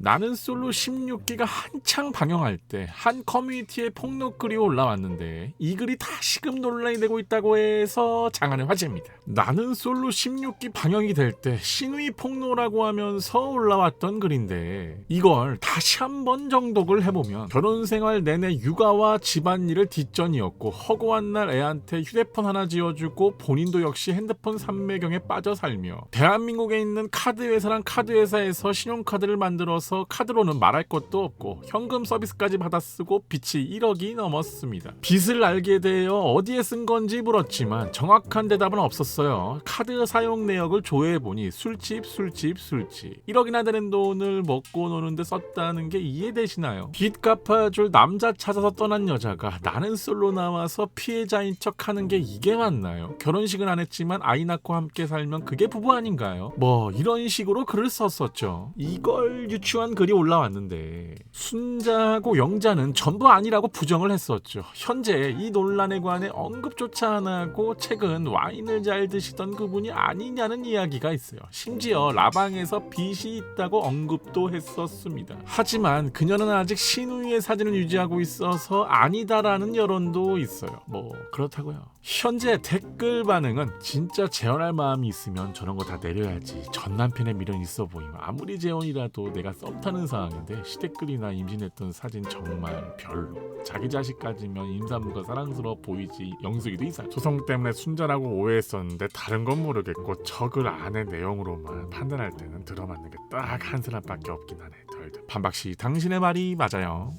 나는 솔로 16기가 한창 방영할 때 한 커뮤니티에 폭로 글이 올라왔는데 이 글이 다시 금 논란이 되고 있다고 해서 장안의 화제입니다. 나는 솔로 16기 방영이 될 때 신의 폭로라고 하면서 올라왔던 글인데 이걸 다시 한번 정독을 해보면 결혼 생활 내내 육아와 집안일을 뒷전이었고 허구한 날 애한테 휴대폰 하나 지어주고 본인도 역시 핸드폰 삼매경에 빠져 살며 대한민국에 있는 카드 회사랑 카드 회사에서 신용카드를 만들어서 카드로는 말할 것도 없고 현금 서비스까지 받아 쓰고 빚이 1억이 넘었습니다. 빚을 알게 되어 어디에 쓴 건지 물었지만 정확한 대답은 없었어요. 카드 사용 내역을 조회해 보니 술집 술집 술집 1억이나 되는 돈을 먹고 노는데 썼다는 게 이해되시나요? 빚 갚아줄 남자 찾아서 떠난 여자가 나는 솔로 나와서 피해자인 척하는 게 이게 맞나요? 결혼식은 안 했지만 아이 낳고 함께 살면 그게 부부 아닌가요? 뭐 이런 식으로 글을 썼었죠. 이걸 유추 한 글이 올라왔는데 순자하고 영자는 전부 아니라고 부정을 했었죠. 현재 이 논란에 관해 언급조차 안 하고 최근 와인을 잘 드시던 그분이 아니냐는 이야기가 있어요. 심지어 라방에서 빚이 있다고 언급도 했었습니다. 하지만 그녀는 아직 신우이의 사진을 유지하고 있어서 아니다라는 여론도 있어요. 뭐 그렇다고요. 현재 댓글 반응은 진짜 재혼할 마음이 있으면 저런 거 다 내려야지. 전 남편의 미련 있어 보이면 아무리 재혼이라도 내가 썸 타는 상황인데 시댓글이나 임신했던 사진 정말 별로. 자기 자식까지면 임산부가 사랑스러워 보이지. 영숙이도 이사. 소송 때문에 순전하고 오해했었는데 다른 건 모르겠고 저글 안의 내용으로만 판단할 때는 들어맞는 게 딱 한 사람밖에 없긴 하네. 덜덜. 반박씨 당신의 말이 맞아요.